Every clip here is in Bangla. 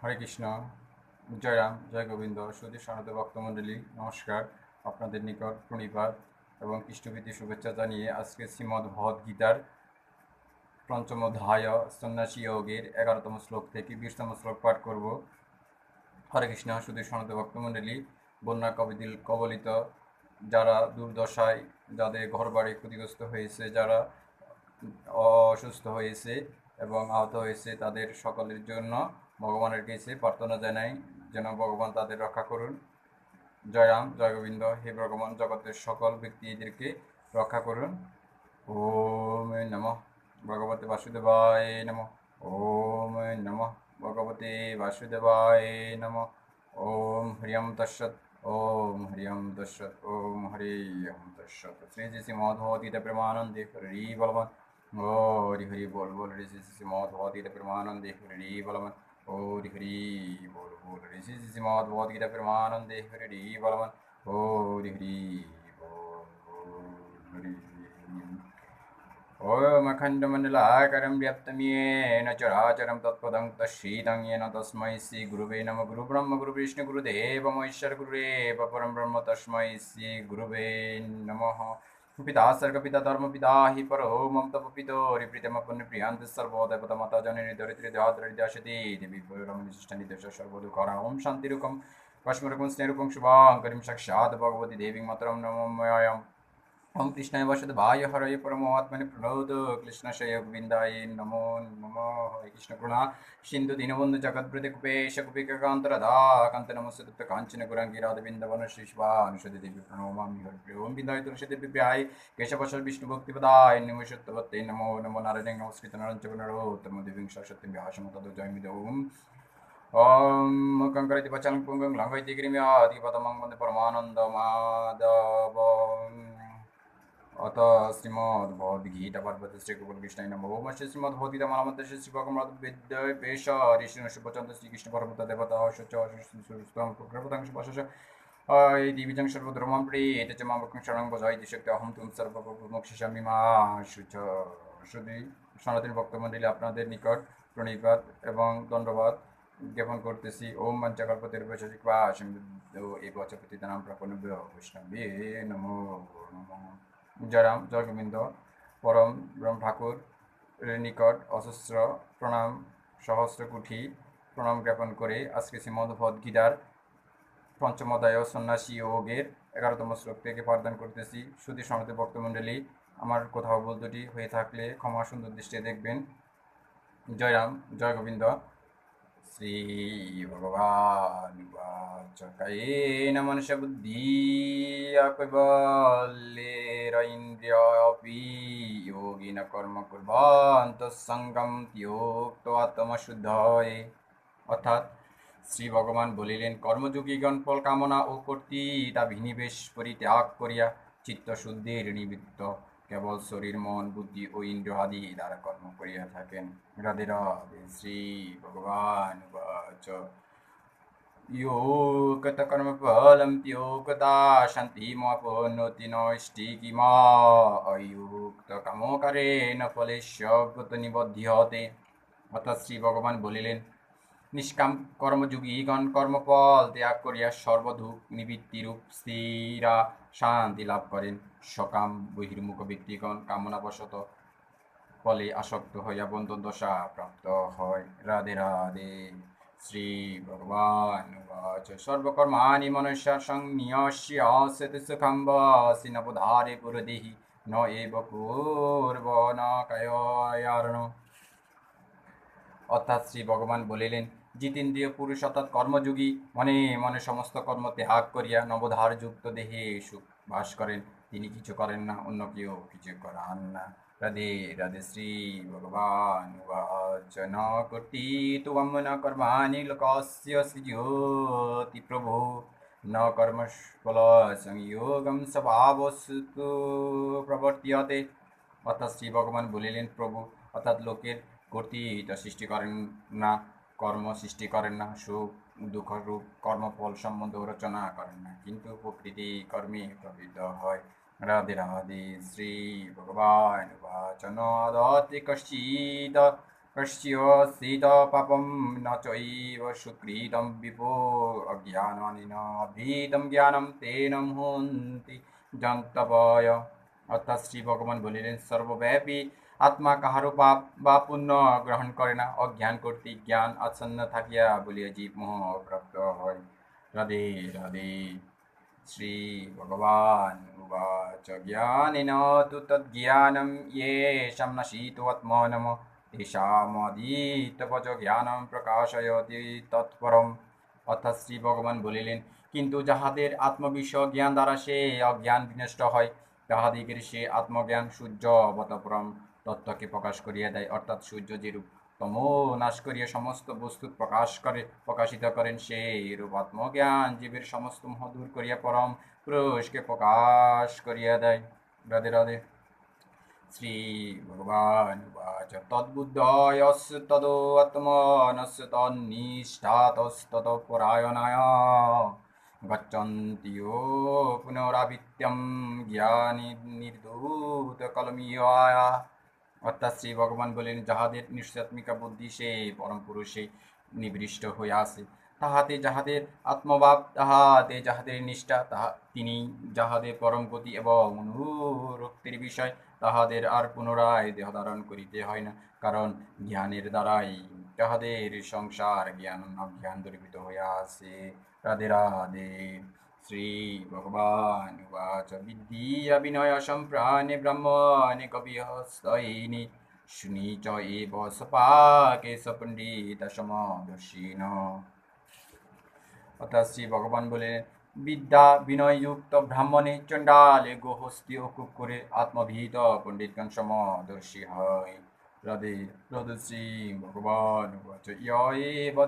হরে কৃষ্ণ, জয়রাম জয় গোবিন্দ সুধী সনাত ভক্তমণ্ডলী, নমস্কার। আপনাদের নিকট প্রণিপাত এবং কৃষ্ণভীতি শুভেচ্ছা জানিয়ে আজকে শ্রীমদ্ ভগবদ গীতার পঞ্চম অধ্যায়, সন্ন্যাসী যোগের এগারোতম শ্লোক থেকে বিশতম শ্লোক পাঠ করব। হরে কৃষ্ণ সুধী সনাত ভক্তমণ্ডলী, বন্যা কবিদিল কবলিত, যারা দুর্দশায় যাদের ঘরবাড়ি ক্ষতিগ্রস্ত হয়েছে, যারা অসুস্থ হয়েছে এবং আহত হয়েছে, তাদের সকলের জন্য ভগবানের কাছে প্রার্থনা জানাই, যেন ভগবান তাদের রক্ষা করুন। জয় রাম, জয় গোবিন্দ, হে ভগবান, জগতের সকল ব্যক্তিদেরকে রক্ষা করুন। ওম নম ভগবতে বাসুদেবায় নম। ওম নম ভগবতে বাসুদেবায় নম। ওম হরিয়ম তৎসৎ, ওম হরিয়ম তৎসৎ, ওম হরিয়ম তৎসৎ। শ্রী শ্রী শ্রী মধুমতীত প্রেমানন্দে হরি বলবান হরি হরি বল বল। রে শ্রী শ্রী মধুমতীত প্রেমানন্দে হরি বলবান हरि हरि बोल बोल ऋषि श्रीमद भगवद गीता परमानंद हरि हरि बलवन हरि हरि ॐ अखण्डमण्डलाकरं व्याप्तमेन चराचरं तत्पदं तच्छीदं येन तस्मै श्रीगुरुवे नम गुरुब्रह्म गुरुविष्णुगुरुदेवमैश्वर गुरुरेव परं ब्रह्म तस्मै श्रीगुरुवे नमः পিতাশ্চর্গ পিতা ধর্ম পিতা হি পর মম তপ পিতো রিপ্রীতম পুণ্য প্রিয়ান্ত সর্বদেবত মাতা, জননী, দরিদ্রী দেহাদ্রিদ্যাসতি দেবী ভৈরমণি শিষ্ট নির্দেশ, সর্বদুখরা। ওম শান্তিরূপম কশ্মরূপম স্নেহরূপম শুভাং করিম সাক্ষাৎ ভগবতী দেবী মাতরম নমঃ मयाम् ओम कृष्णाय वसुदेवाय हरये परमात्मने प्रणोद कृष्णशय गोविन्दाय नमो नमः हरे कृष्ण करुणा सिन्धु दीनबन्धु जगद्वृते कुपेश कुपिकान्तरधा कान्त नमस्ते काञ्चन गुराङ्गी राधबिन्दवन श्रीश्वानुषदि देवी प्रणमामि हरिप्रिय ओम बिन्दाय तुलसी देवी प्रियाय केशवशल विष्णु भक्तिपदाय निमिषत्वत्ते नमो नमो नारायण नमस्कृत नरञ्च नरोत्तम देवीं सरस्वतीं व्यासं तदो जयमिद ओम ॐ मुखं करति वचनं पुङ्गं लङ्घयति गिरिम्याधिपतमं वन्दे परमानन्दमाधवम् অত শ্রীমদ ভগবদ্গীতা পার্বতী শ্রীকৃপণ কৃষ্ণাই শ্রী শ্রীমদ ভগবদ্গীতা মালামন্ত শ্রী শ্রীপাকমরাত বিদ্যয় পেশ ঋষি নশপচন্দ শ্রীকৃষ্ণ পরমত দেবতা সচ সুস্থং প্রশস এই দিবিজং সর্বধর্মম প্রিয়েত মা সুচ সুদি সনাতন ভক্তমণ্ডলী আপনাদের নিকট প্রণিপাত এবং দণ্ডবাদ জ্ঞাপন করতেছি ওম পঞ্চাকল্পতের বৈশাখী বা সিন্ধু এ বছর প্রতি নাম বৈষ্ণবী নমো নম জয়রাম জয় গোবিন্দ পরম ব্রহ্ম ঠাকুর নিকট অসহস্র প্রণাম, সহস্র কুঠি প্রণাম জ্ঞাপন করে আজকে শ্রীমদ ভগবদ্গীতার পঞ্চমদায় সন্ন্যাসী যোগের এগারোতম শ্লোক থেকে পাঠদান করতেছি। শুধু সমিত ভক্তমণ্ডলী, আমার কোথাও ভুল দুটি হয়ে থাকলে ক্ষমা সুন্দর দৃষ্টিতে দেখবেন। জয়রাম জয় গোবিন্দ শ্রী ভগবান কায়েন মনুষ্য বুদ্ধি কৈবল্যেরইন্দ্রিয়পি যোগিন কর্ম কুর্বন্ত সঙ্গম ত্যোক্ত অর্থাৎ শ্রী ভগবান বলিলেন, কর্মযোগীগণ ফল কামনা ও কর্তৃতা বিনিবেশ পরিত্যাগ করিয়া চিত্তশুদ্ধির নিবৃত্ত কেবল শরীর মন বুদ্ধি ও ইন্দ্র আদি দ্বারা কর্ম করিয়া থাকেন রাধে রাধে শ্রী ভগবান বাচ योगत कर्म फलम त्योगता शांति मोपनोति नष्टि किमा अयुक्त কামো করে ন ফলে সগত নিবধ্যতে অর্থাৎ শ্রী ভগবান বলিলেন নিষ্কাম কর্মযোগীগণ কর্মফল ত্যাগ করিয়া সর্বধূপ নিবৃত্তিরূপ স্থিরা শান্তি লাভ করেন। সকাম বহির্মুখ ব্যক্তিগণ কামনাবশত ফলে আসক্ত হইয়া বন্ধন দশা প্রাপ্ত হয়। রাধে রাধে। শ্রী ভগবান উবাচ। সর্বকর্মাণি মনুষ্যার সংনিয়স্য সেতু সুখম বাসি নবধারে পুরদেহি ন এব পূর্ব ন কায়ারণ অর্থাৎ শ্রী ভগবান বলিলেন জিতেন্দ্রিয় পুরুষ অর্থাৎ কর্মযোগী মনে মনে সমস্ত কর্ম ত্যাগ করিয়া নবধার যুক্ত দেহে সুখ বাস করেন। তিনি কিছু করেন না, অন্য কেউ কিছু করান না। রাধে রাধে শ্রী ভগবান। উবাচ ন কর্তি তুম ন কর্মাণি লোকস্য সৃজোতি প্রভু। ন কর্ম কর্মফল সংযোগম স্বভাবস্তু প্রবর্তীয়তে। অর্থাৎ শ্রী ভগবান বলিলেন, প্রভু, অর্থাৎ লোকের কর্তৃত্ব সৃষ্টি করেন না। কর্ম সৃষ্টি করেন না, সুখ, দুঃখ, রূপ, কর্মফল সম্বন্ধে রচনা করেন না। কিন্তু প্রকৃতি কর্মে প্রবৃত্ত হয়। রাধে রাধে শ্রী ভগবান বাচন দতে কশ্চিদ কশ্চিদ পাপম ন চৈব সুকৃতম বিপো অজ্ঞান অভীতম জ্ঞানম তেন হন্তি। জন্তবয় অর্থাৎ শ্রী ভগবান বলিলেন, সর্বব্যাপী আত্মা কাহারও পাপ বা পুণ্য গ্রহণ করে না। অজ্ঞান কর্তৃক জ্ঞান আচ্ছন্ন থাকিয়া বলিয়া জীব মোহ প্রাপ্ত হয়। রাধে রাধে শ্রী ভগবান উবাচ। জ্ঞানিন তু তদ্জ্ঞানম ইয়েষাম নশীতোত্মনম তেষামদীতপচ জ্ঞানম প্রকাশয়তি তৎপরম। অর্থাৎ শ্রী ভগবান বলিলেন, কিন্তু যাহাদের আত্মবিশ্ব জ্ঞান দ্বারা সে অজ্ঞান বিনষ্ট হয়, তাহাদিগের সে আত্মজ্ঞান সূর্য অবতপরম তত্ত্বকে প্রকাশ করিয়া দেয়। অর্থাৎ সূর্য যেরূপ তম নাশ করিয়া সমস্ত বস্তু প্রকাশ করে, প্রকাশিত করেন সেই রূপ আত্মজ্ঞান। জীবের সমস্ত মোহ দূর করিয়া পরম পুরুষকে প্রকাশ করিয়া দেয়। রাধে রাধে। শ্রী ভগবান উবাচ। তদ্বুদ্ধয়স্য তদো আত্মনস্য তন্নিষ্ঠাতস্তত পরায়ণায়। গচ্ছন্তি ও পুনরাবৃত্যম জ্ঞানী নির্দূত কলমীয় অর্থাৎ শ্রী ভগবান বলেন, যাহাদের নিশ্চাত্মিকা বুদ্ধি, সে পরম পুরুষে নিবৃষ্ট হইয়া আছে। তাহাতে যাহাদের আত্মভাব, তাহাতে যাহাদের নিষ্ঠা, তাহা তিনি যাহাদের পরম গতি এবং অনুরক্তির বিষয়, তাহাদের আর পুনরায় দেহ ধারণ করিতে হয় না। কারণ জ্ঞানের দ্বারাই তাহাদের সংসার জ্ঞান অজ্ঞান দূরীভূত হইয়া আছে। রাধে রাধে। উবাচ বিদ্যা বিনয় সম্প্রাণে ব্রহ্মণে কবিহস্তয়িনী শুনি চ এব সপাকে অর্থাৎ শ্রী ভগবান বলেন বিদ্যা বিনয়যুক্ত ব্রাহ্মণে চণ্ডালে গোহস্তি ও কুকুরে আত্মভীত পণ্ডিতগণ সমদর্শী হয়। রাধে রাধে শ্রী ভগবান উবাচ ইয়ব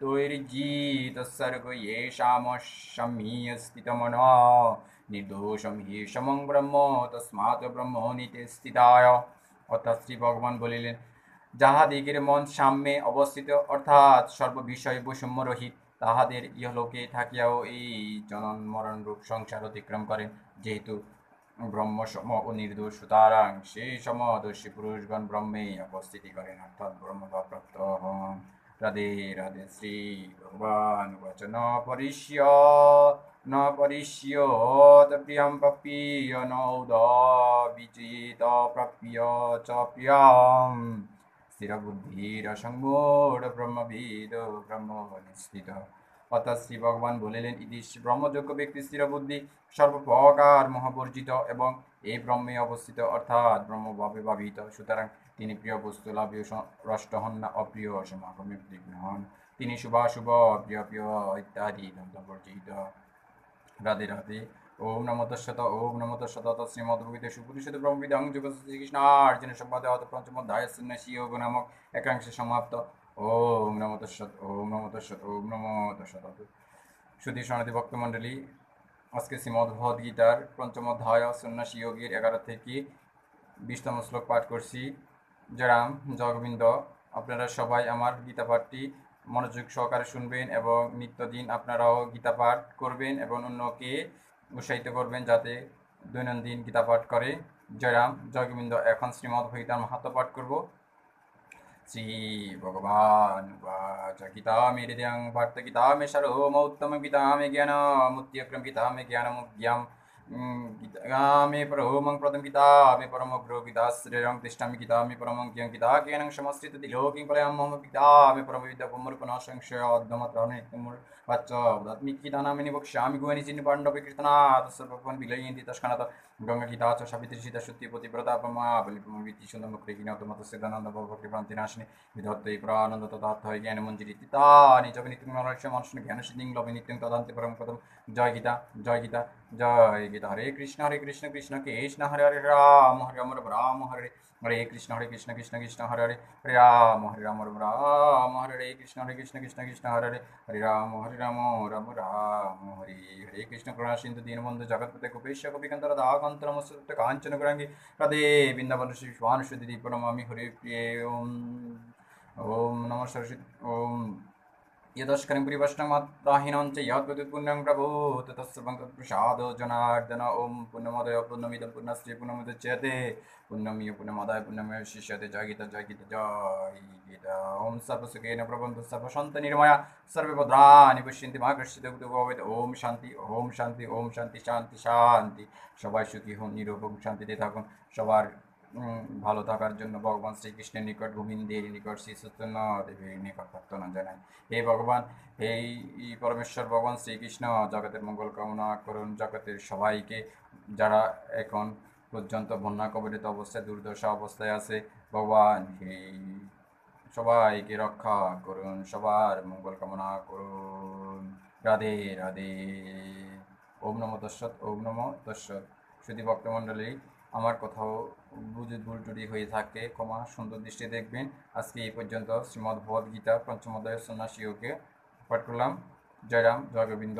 তৈর্জিত সর্গ येषाम সম্মীয় স্থিতমন নির্দোষম হি সমং ব্রহ্ম তস্মাৎ ব্রহ্মণীতে স্থিতায় অর্থাৎ শ্রী ভগবান বলিলেন যাহাদিগের মন সাম্যে অবস্থিত অর্থাৎ সর্ববিষয় বৈষম্য রহিত তাহাদের ইহলোকে থাকিয়াও এই জনন মরণ রূপ সংসার অতিক্রম করেন যেহেতু ব্রহ্ম সম ও নির্দোষ সুতরাং সেই সমদর্শী পুরুষগণ ব্রহ্মে অবস্থিতি করেন অর্থাৎ ব্রহ্মভাব প্রাপ্ত হন রাধে রাধে শ্রী ভগবান উবাচ ন পরিষ্য ন পরিষ্যত প্রিয়ম প্রাপ্য নৌদ বিচিত প্রাপ্য চ প্রিয়ম। স্থিরবুদ্ধির সংমূঢ় ব্রহ্মবিদ ব্রহ্ম নিশ্চিত অর্থাৎ শ্রী ভগবান বলিলেন, ইতি ব্রহ্মযোগ্য ব্যক্তি স্থিরবুদ্ধি, সর্বপ্রকার মহাবর্জিত এবং এই ব্রহ্মে অবস্থিত, অর্থাৎ ব্রহ্মভাবে ভাবিত। সুতরাং তিনি প্রিয় বস্তু লাভীয় রষ্ট হন না, অপ্রিয় সমাগমে বিঘ্ন হন। তিনি শুভাশুভ প্রিয় প্রিয় ইত্যাদি দ্বন্দ্ববর্জিত রাধে রাধে। ওম নমো তস্যত ওম নমো তস্যত শ্রীমদ্ভগীতে সুপুরুষিত ব্রহ্মবিদাং যোগ শ্রীকৃষ্ণার্জুন সম্বাদে অত পঞ্চমধ্যায় সন্ন্যাসী যোগ নামক একাংশে সমাপ্ত। ওম নমো তস্যত ওম নমো তস্যত ওম নমো তস্যত সুধী সনাতী ভক্তমণ্ডলী আজকে শ্রীমদ ভগবদ গীতার পঞ্চম অধ্যায় সন্ন্যাসী যোগীর এগারো থেকে বিশতম শ্লোক পাঠ করছি। জয়রাম জগবিন্দ, আপনারা সবাই আমার গীতা পাঠটি মনোযোগ সহকারে শুনবেন এবং নিত্যদিন আপনারাও গীতা পাঠ করবেন এবং অন্যকে উৎসাহিত করবেন যাতে দৈনন্দিন গীতা পাঠ করে। জয়রাম, জগবিন্দ, এখন শ্রীমদ ভগীতার মাহাত্ম পাঠ করব। শ্রী ভগবান গীতা মে হৃদয়ং ভার্ত গীতা মে সর্বম উত্তম গীতা মে জ্ঞানম উত্যক্রম গীতা মে জ্ঞানম गीता मे परमं प्रदं गीता मे परमग्रो गीता श्रेयं तिष्ठामि गीता मे परमं ज्ञं गीता ज्ञानं समस्थित तिलोकिं कलयं मम गीता मे परमविद्या पुमर्पणः संशयोद्धमत्रहनित्यमुर् वाच्च वदात्मिक गीता नामिनि वक्ष्यामि गुहनि चिन्नि पाण्डवे कीर्तनात् सर्वभवन् विलयन्ति तस्कनात् गङ्गा गीता च सावित्री सीता शुद्धि पतिव्रता पमा बलिपमविति सुन्दमुक्ति ज्ञातमतस्य दानन्द भवभक्तिभ्रान्तिनाशिनि विधत्तै प्रानन्द तदार्थय ज्ञानमञ्जरि तितानि च विनित्यं नरक्ष्य मनुष्य ज्ञानसिद्धिं लभे नित्यं तदान्ते परं पदं जय गीता जय गीता जय गीता हरे कृष्ण हरे कृष्ण कृष्ण कृष्ण हरे हरे राम हरे राम राम हरे হরে কৃষ্ণ হরে কৃষ্ণ কৃষ্ণ কৃষ্ণ, হরে হরে হরে রাম হরে রাম রাম রাম, হরে হরে কৃষ্ণ হরে কৃষ্ণ কৃষ্ণ কৃষ্ণ, হরে হরে হরে রাম হরে রাম রাম রাম, হরে হরে কৃষ্ণ। করুণা সিন্ধু, দীনবন্ধু, জগৎপতে কুপেশ গোপীকান্ত রাধাকান্ত নমস্ত কাঞ্চন, গুরাঙ্গি, রাধে, বৃন্দাবন, শ্রী সুহানুষ দিদি প্রণমামি, হরে প্রিয়। ওম ওম, নম সরস্বতী, ওম। यदस्करं परिवष्णमात्राहीनं च यद्वत् पुण्यं प्रभूत तत्सर्वं तत्प्रसादो जनार्दन ॐ पुण्यमदय पुण्यमिदं पुण्यश्री पुण्यमुदच्यते पुण्यमीय पुण्यमदाय पुण्यमेव शिष्यते जय गीता जय गीता जय गीता ॐ सर्वसुखेन प्रबन्धु सर्वसन्तनिर्मया सर्वे भद्राणि पश्यन्ति মা কৃষ্ণ ভবেদ ওম শান্তি ওম শান্তি ওম শান্তি শান্তি শান্তি সবাই সুখী হন নিরূপক শান্তিতে থাকুন সবার উম, ভালো থাকার জন্য ভগবান শ্রীকৃষ্ণের নিকট গোবিন্দের নিকট শ্রী দেবীর নিকট প্রার্থনা জানাই। হে ভগবান এই পরমেশ্বর ভগবান শ্রীকৃষ্ণ, জগতের মঙ্গল কামনা করুন জগতের সবাইকে। যারা এখন পর্যন্ত বন্যা কবলিত অবস্থায়, দুর্দশা অবস্থায় আছে, ভগবান হে সবাইকে রক্ষা করুন, সবার মঙ্গল কামনা করুন। রাধে রাধে। ওম নম তস্যৎ ওম নম তস্যৎ শুধু ভক্তমণ্ডলী আমার কোথাও বুঝে ভুল টুরি হয়ে থাকে কমা সুন্দর দৃষ্টি দেখবেন। আজকে এই পর্যন্ত শ্রীমদ্ ভগবদ্গীতা পঞ্চম অধ্যায় সন্ন্যাসীকে পাঠ করলাম। জয়রাম জয় গোবিন্দ।